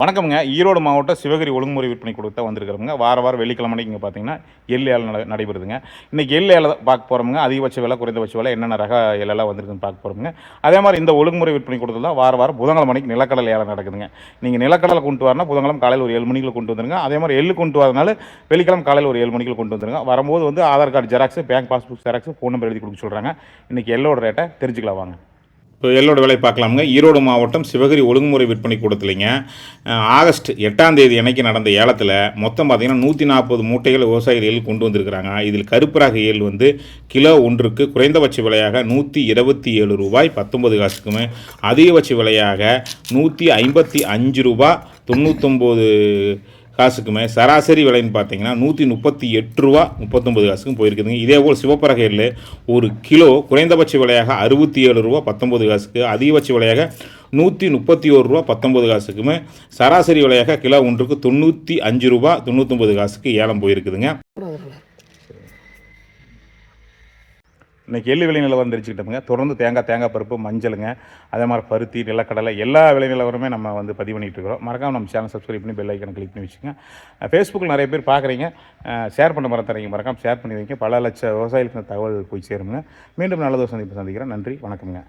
வணக்கம்ங்க. ஈரோடு மாவட்டம் சிவகிரி ஒழுங்குமுறை விற்பனை கொடுத்தா வந்திருக்கிறோங்க வார வாரம் வெள்ளிக்கிழமை இங்கே பார்த்தீங்கன்னா எள் ஏழை நட நடைபெறுதுங்க. இன்றைக்கி எள் ஏழை பார்க்க போகிறோமுங்க அதிகபட்ச விலை குறைந்தபட்ச விலை என்னென்ன ரக எல்லாம் வந்திருக்குன்னு பார்க்க போகிறோமுங்க அதே மாதிரி இந்த ஒழுங்குமுறை விற்பனை கொடுத்தது தான் வார வாரம் புதன்கிழமை மணிக்கு நிலக்கடலை ஏழை நடக்குதுங்க. நீங்கள் நிலக்கடலை கொண்டு வரனா புதன்கிழமை காலையில் ஒரு ஏழு மணிக்கு கொண்டு வந்துருங்க. அதே மாதிரி எள்ளு கொண்டு வரதுனால வெள்ளிக்கிழமை காலையில் ஒரு ஏழு மணிக்கு கொண்டு வந்துருங்க. வரும்போது வந்து Aadhaar card xerox bank passbook xerox phone number எழுதி கொடுக்க சொல்கிறாங்க இன்றைக்கி எல்லோட ரேட்டை தெரிஞ்சுக்கலாம் வாங்க. இப்போ எல்லோட வேலை பார்க்கலாமுங்க. ஈரோடு மாவட்டம் சிவகிரி ஒழுங்குமுறை விற்பனை கூடத்துலைங்க. ஆகஸ்ட் எட்டாம் தேதி அன்னைக்கு நடந்த ஏலத்தில் மொத்தம் பார்த்திங்கன்னா நூற்றி நாற்பது மூட்டைகள் விவசாயிகள் கொண்டு வந்திருக்கிறாங்க. இதில் கருப்பராக ரக எள் வந்து கிலோ ஒன்றுக்கு குறைந்தபட்ச விலையாக நூற்றி இருபத்தி ஏழு ரூபாய் பத்தொன்பது காசுக்குமே அதிகபட்ச விலையாக நூற்றி ஐம்பத்தி அஞ்சு ரூபா தொண்ணூத்தொம்பது காசுக்குமே சராசரி விலைன்னு பார்த்தீங்கன்னா நூற்றி முப்பத்தி எட்டு ரூபா முப்பத்தொம்பது காசுக்கும் போயிருக்குதுங்க. இதே போல் சிவப்பரகையில் ஒரு கிலோ குறைந்தபட்ச விலையாக அறுபத்தி ஏழு ரூபா பத்தொம்பது காசுக்கு அதிகபட்ச விலையாக நூற்றி முப்பத்தி ஒரு ரூபா பத்தொம்பது காசுக்குமே சராசரி விலையாக கிலோ ஒன்றுக்கு தொண்ணூற்றி அஞ்சு ரூபா தொண்ணூற்றொம்பது காசுக்கு ஏலம் போயிருக்குதுங்க. இன்றைக்கி எள்ளு விலை நிலவரம் தெரிஞ்சுக்கிட்டோமுங்க தொடர்ந்து தேங்காய் தேங்காய் பருப்பு மஞ்சளுங்க அதே மாதிரி பருத்தி நிலக்கடலை எல்லா விலை நிலவரமே நம்ம வந்து பதிவு பண்ணிட்டு இருக்கிறோம். மறக்காமல் நம்ம சேனல் சப்ஸ்கிரைப் பண்ணி பெல் ஐக்கனை கிளிக் பண்ணி வச்சுங்க ஃபேஸ்புக்கில் நிறைய பேர் பார்க்குறீங்க. ஷேர் பண்ண மறந்துறீங்க மறக்காமல் ஷேர் பண்ணி வைங்க. பல லட்சம் விவசாயிகளுக்கு தகவல் போய் சேருங்க மீண்டும் நல்ல சந்திப்பு சந்திக்கிறேன். நன்றி வணக்கம்ங்க.